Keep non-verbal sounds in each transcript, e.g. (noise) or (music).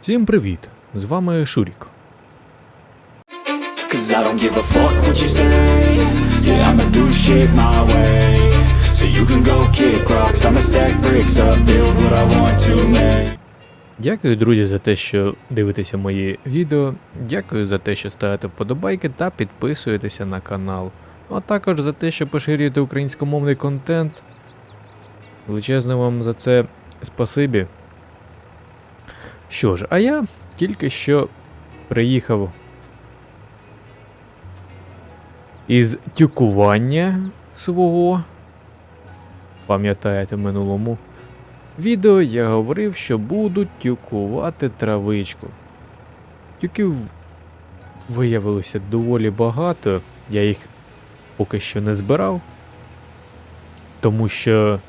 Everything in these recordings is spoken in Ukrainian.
Всім привіт! З вами Шурік. Дякую, друзі, за те, що дивитеся мої відео. Дякую за те, що ставите вподобайки та підписуєтеся на канал. Ну, А також за те, що поширюєте українськомовний контент. Величезне вам за це спасибі. Що ж, а я тільки що приїхав із тюкування свого. Пам'ятаєте в минулому відео я говорив, що буду тюкувати травичку. Тюків виявилося доволі багато, я їх поки що не збирав, тому що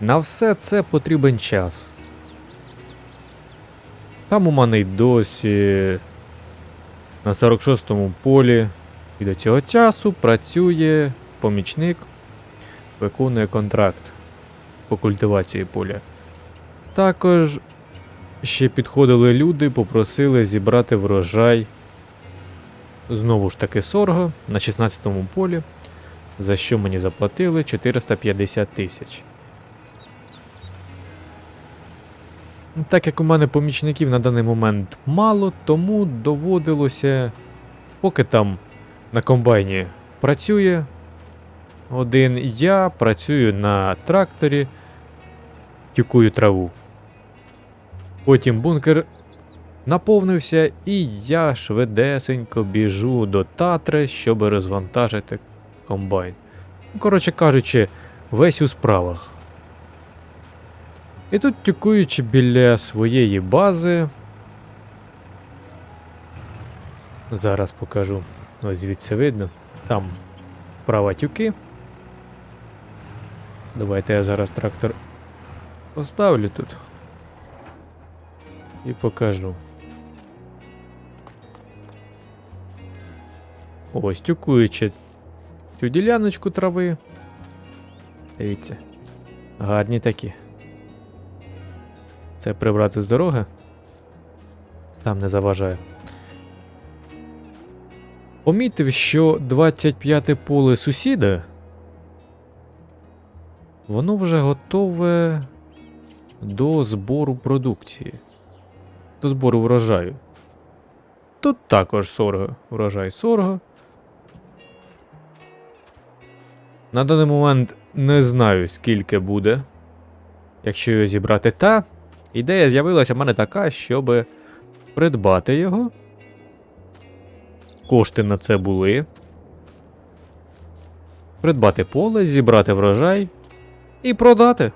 на все це потрібен час. Там у мене й досі на 46-му полі і до цього часу працює помічник, виконує контракт по культивації поля. Також ще підходили люди, попросили зібрати врожай знову ж таки сорго на 16-му полі, за що мені заплатили 450 тисяч. Так як у мене помічників на даний момент мало, тому доводилося, поки там на комбайні працює один, я працюю на тракторі, тюкую траву. Потім бункер наповнився, і я швидесенько біжу до Татри, щоб розвантажити комбайн. Ну, Коротше кажучи, весь у справах. І тут тюкуючи біля своєї бази. Зараз покажу. Ось звідси видно. Там права тюки. Давайте я зараз трактор поставлю тут. І покажу. Ось тюкуючи цю діляночку трави. Дивіться. Гарні такі. Це прибрати з дороги. Там не заважає. Помітив, що 25 поле сусіда. Воно вже готове до збору продукції. До збору врожаю. Тут також сорго. Врожай сорго. На даний момент не знаю, скільки буде. Якщо його зібрати та. Ідея з'явилася в мене така, щоб придбати його. Кошти на це були. Придбати поле, зібрати врожай і продати.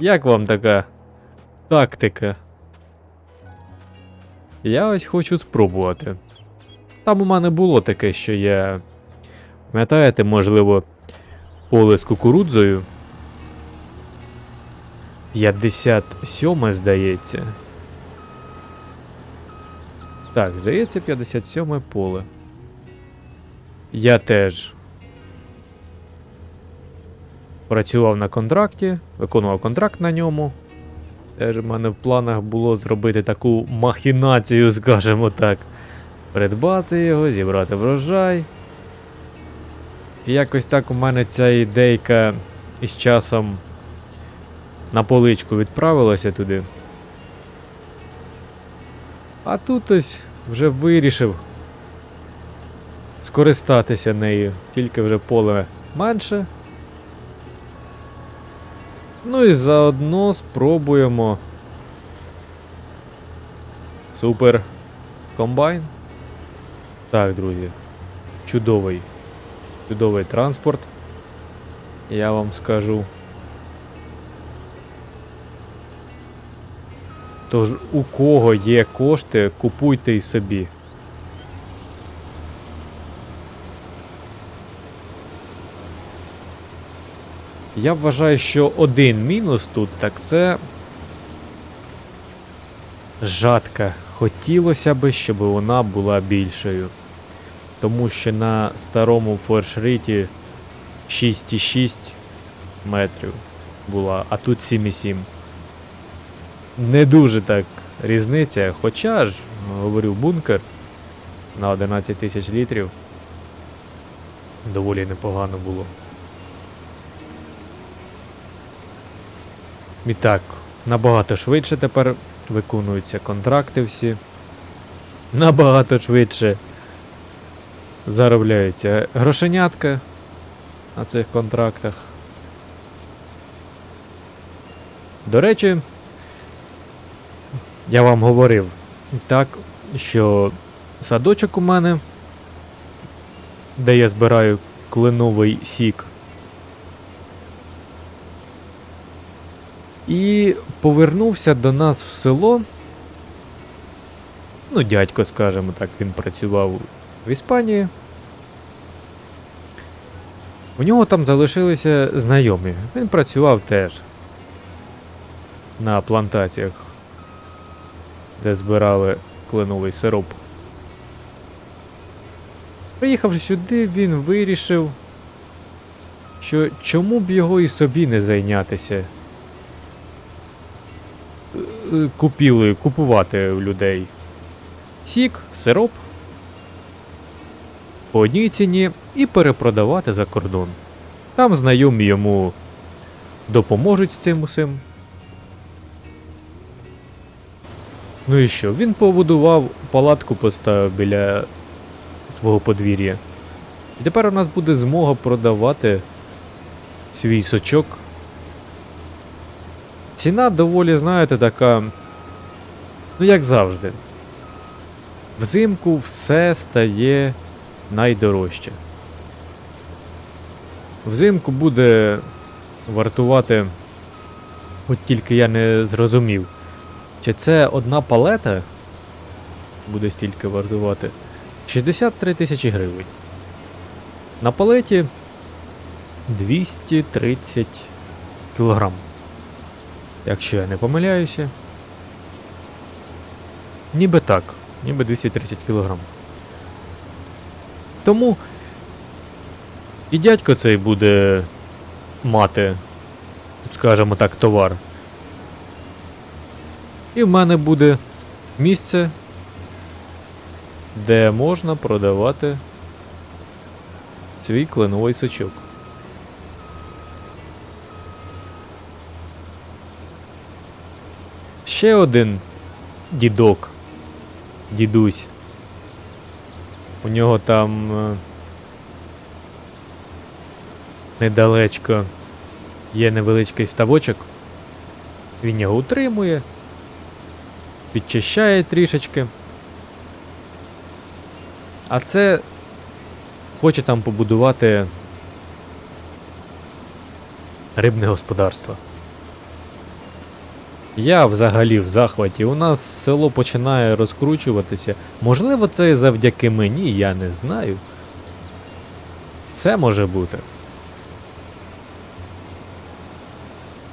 Як вам така тактика? Я ось хочу спробувати. Там у мене було таке, що я. Пам'ятаєте, можливо, поле з кукурудзою. 57, здається. Так, здається, 57 поле. Я теж працював на контракті, виконував контракт на ньому. Теж в мене в планах було зробити таку махінацію, (laughs) скажімо так. Придбати його, зібрати врожай. І якось так у мене ця ідейка із часом на поличку відправилася туди. А тут ось вже вирішив скористатися нею, тільки вже поле менше. Ну і заодно спробуємо. Супер комбайн. Так, друзі. Чудовий. Чудовий транспорт. Я вам скажу. Тож у кого є кошти, купуйте і собі. Я вважаю, що один мінус тут, так це. Жатка. Хотілося б, щоб вона була більшою. Тому що на старому форшриті 6,6 метрів була, а тут 7,7. Не дуже так різниця. Хоча ж, говорю, бункер на 11 тисяч літрів. Доволі непогано було. І так, набагато швидше тепер виконуються контракти всі. Набагато швидше заробляються грошенятка на цих контрактах. До речі, я вам говорив так, що садочок у мене, де я збираю кленовий сік. І повернувся до нас в село. Ну, дядько, скажімо так, він працював в Іспанії. У нього там залишилися знайомі. Він працював теж на плантаціях, де збирали кленовий сироп. Приїхавши сюди, він вирішив, що чому б його і собі не зайнятися е, е, купувати у людей сік, сироп по одній ціні і перепродавати за кордон. Там знайомі йому допоможуть з цим усім. Ну і що? Він побудував палатку, поставив біля свого подвір'я. І тепер у нас буде змога продавати свій сочок. Ціна доволі, знаєте, така. Ну, як завжди. Взимку все стає найдорожче. Взимку буде вартувати. От тільки я не зрозумів. Чи це одна палета буде стільки вартувати? 63 тисячі гривень. На палеті 230 кілограм. Якщо я не помиляюся. Ніби так, ніби 230 кілограм. Тому і дядько цей буде мати, скажімо так, товар. І в мене буде місце, де можна продавати свій кленовий сочок. Ще один дідок, дідусь. У нього там е, недалечко є невеличкий ставочок. Він його утримує, підчищає трішечки. А це хоче там побудувати рибне господарство. Я взагалі в захваті. У нас село починає розкручуватися. Можливо, це завдяки мені, я не знаю. Це може бути.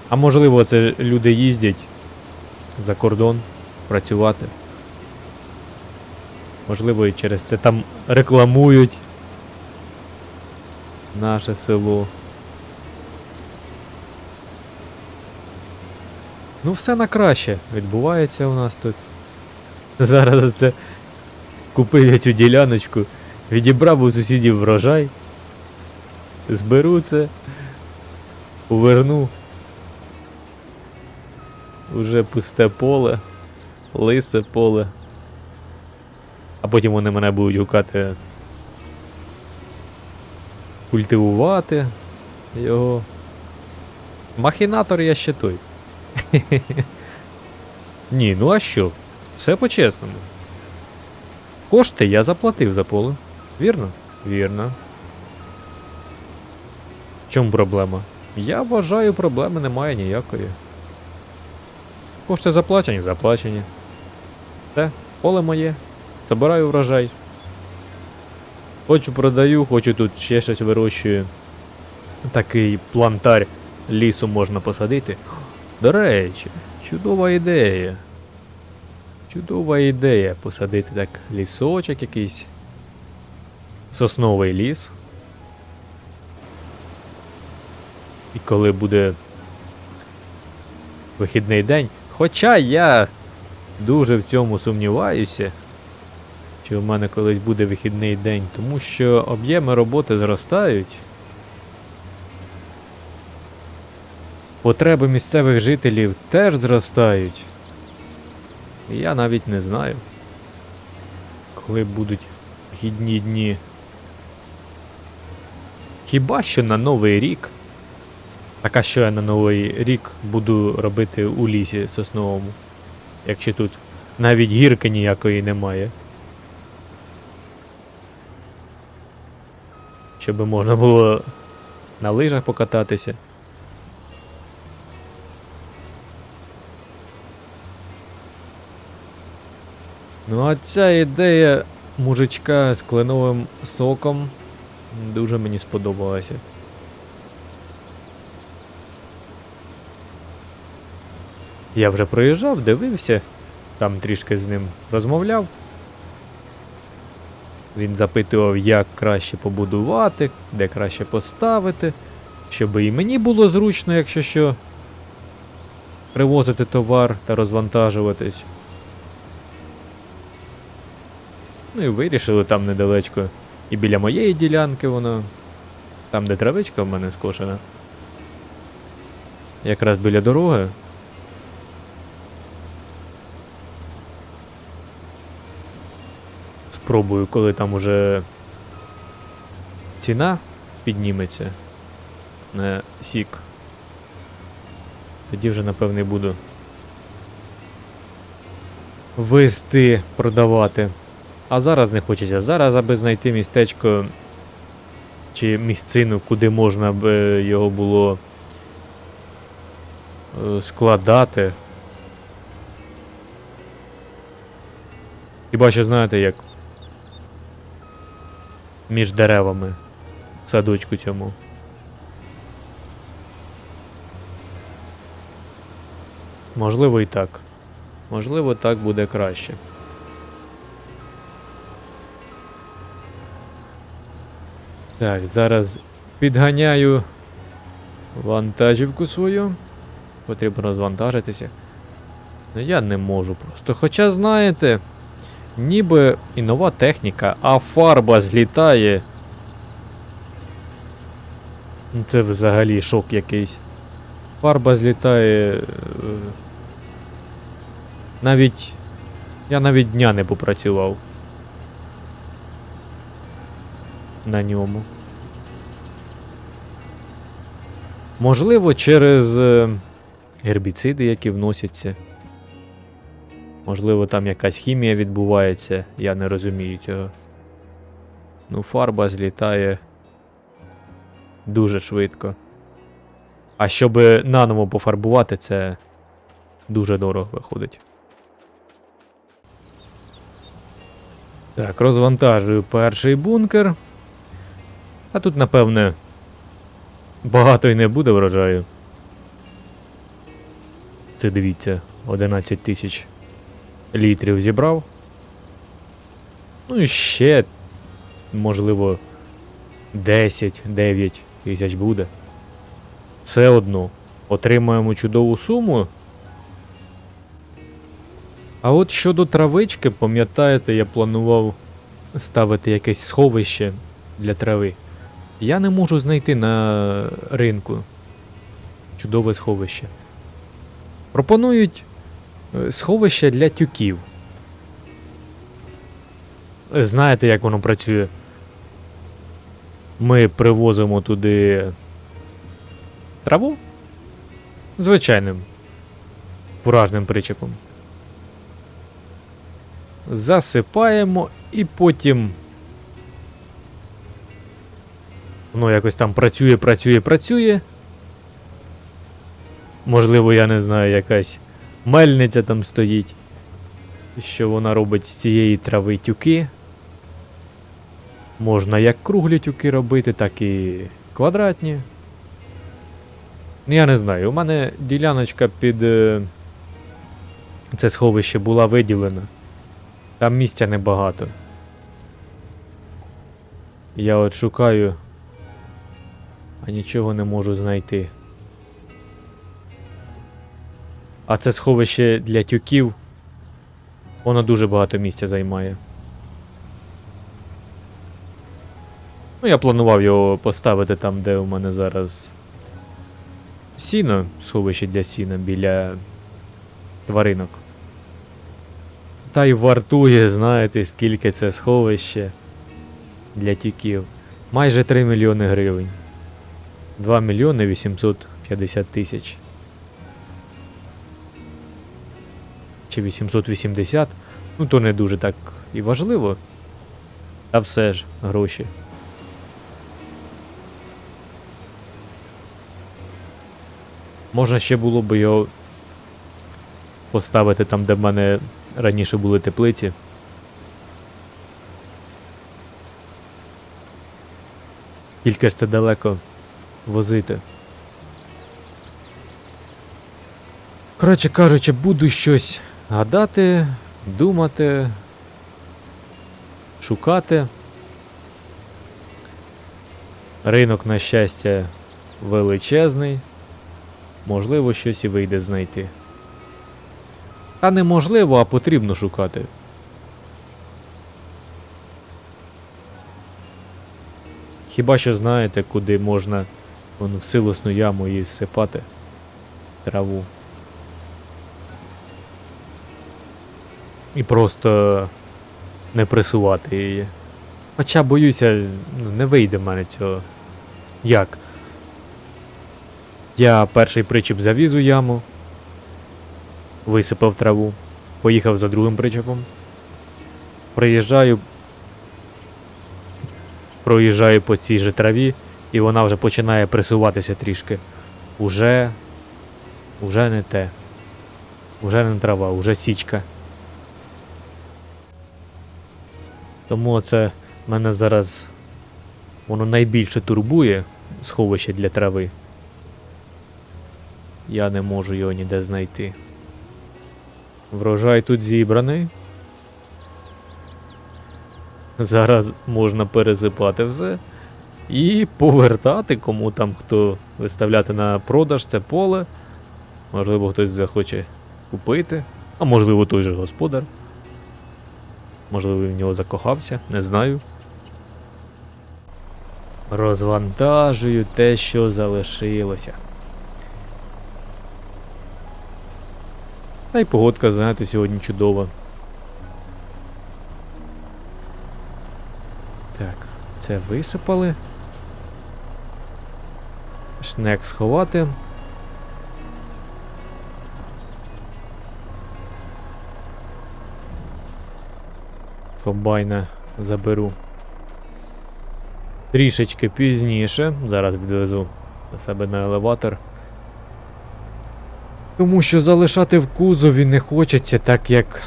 А можливо, це люди їздять за кордон працювати. Можливо, і через це там рекламують наше село. Ну, все на краще відбувається у нас тут. Зараз це купив я цю діляночку, відібрав у сусідів врожай. Зберу це, поверну. Уже пусте поле, лисе поле. А потім вони мене будуть гукати культивувати його. Махінатор я ще той. (laughs) Ні, ну а що? Все по-чесному. Кошти я заплатив за поле. Вірно? Вірно. В чому проблема? Я вважаю, проблеми немає ніякої. Кошти заплачені, заплачені. Все, поле моє. Забираю врожай. Хочу продаю, хочу тут ще щось вирощую. Такий плантар лісу можна посадити. До речі, чудова ідея. Чудова ідея посадити так лісочок якийсь. Сосновий ліс. І коли буде вихідний день, Хоча я дуже в цьому сумніваюся, чи в мене колись буде вихідний день, тому що об'єми роботи зростають. Потреби місцевих жителів теж зростають. Я навіть не знаю, коли будуть вхідні дні. Хіба що на Новий рік. Так а що я на Новий рік буду робити у лісі сосновому, якщо тут навіть гірки ніякої немає. Щоб можна було на лижах покататися. Ну а ця ідея мужичка з кленовим соком дуже мені сподобалася. Я вже проїжджав, дивився, там трішки з ним розмовляв. Він запитував, як краще побудувати, де краще поставити, щоб і мені було зручно, якщо що, привозити товар та розвантажуватись. Ну і вирішили там недалечко. І біля моєї ділянки воно. Там, де травичка в мене скошена. Якраз біля дороги. Спробую, коли там уже ціна підніметься на сік. Тоді вже напевне буду вести, продавати. А зараз не хочеться. Зараз, аби знайти містечко чи місцину, куди можна б е, його було е, складати. Хіба що знаєте як? Між деревами. в Садочку цьому. Можливо і так. Можливо, так буде краще. Так, зараз підганяю вантажівку свою. Потрібно розвантажитися. Ну я не можу просто. Хоча, знаєте, ніби і нова техніка, а фарба злітає. Ну, Це взагалі шок якийсь. Фарба злітає. е, Навіть. Я навіть дня не попрацював. на ньому. Можливо, через е, гербіциди, які вносяться. Можливо, там якась хімія відбувається, я не розумію цього. Ну, фарба злітає дуже швидко. А щоб наново пофарбувати, це дуже дорого виходить. Так, розвантажую перший бункер. А тут, напевне, багато й не буде врожаю. Це дивіться, 11 тисяч літрів зібрав. Ну і ще, можливо, 10-9 тисяч буде. Все одно. Отримаємо чудову суму. А от щодо травички, пам'ятаєте, я планував ставити якесь сховище для трави. Я не можу знайти на ринку чудове сховище. Пропонують сховище для тюків. Е, Знаєте, як воно працює? Ми привозимо туди траву звичайним фуражним причепом. Засипаємо і потім Воно якось там працює, працює, працює. Можливо, я не знаю, якась мельниця там стоїть. Що вона робить з цієї трави тюки. Можна як круглі тюки робити, так і квадратні. Я не знаю, у мене діляночка під е, це сховище була виділена. Там місця небагато. Я от шукаю а нічого не можу знайти. А це сховище для тюків. Воно дуже багато місця займає. Ну, я планував його поставити там, де у мене зараз сіно, сховище для сіна біля тваринок. Та й вартує, знаєте, скільки це сховище для тюків. Майже 3 мільйони гривень. 2 мільйони 850 тисяч. Чи 880. Ну, то не дуже так і важливо. Та все ж, гроші. Можна ще було б його поставити там, де в мене раніше були теплиці. Тільки ж це далеко возити. Коротше кажучи, буду щось гадати, думати, шукати. Ринок, на щастя, величезний. Можливо, щось і вийде знайти. Та неможливо, а потрібно шукати. Хіба що знаєте, куди можна вон, в силосну яму її зсипати траву. І просто не пресувати її. Хоча боюся, ну, не вийде в мене цього. Як? Я перший причіп завіз у яму, висипав траву, поїхав за другим причепом. Приїжджаю, проїжджаю по цій же траві, і вона вже починає пресуватися трішки. Уже. Уже не те. Уже не трава, уже січка. Тому це мене зараз воно найбільше турбує сховище для трави. Я не можу його ніде знайти. Врожай тут зібраний. Зараз можна пересипати все. І повертати кому там хто виставляти на продаж це поле. Можливо, хтось захоче купити. А можливо, той же господар. Можливо, в нього закохався, не знаю. Розвантажую те, що залишилося. Та й погодка, знаєте, сьогодні чудова. Так, це висипали. Шнек сховати. Комбайна заберу. Трішечки пізніше. Зараз відвезу до себе на елеватор. Тому що залишати в кузові не хочеться, так як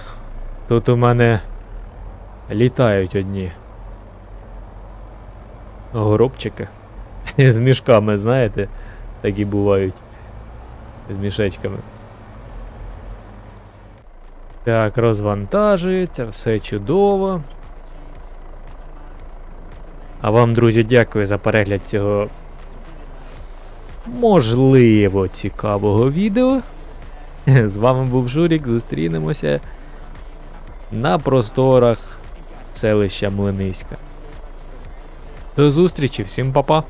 тут у мене літають одні. Горобчики. (laughs) З мішками, знаєте, такі бувають. З мішечками. Так, розвантажується, все чудово. А вам, друзі, дякую за перегляд цього можливо цікавого відео. З вами був Журік, зустрінемося на просторах селища Млиниська. До зустрічі, всім па-па!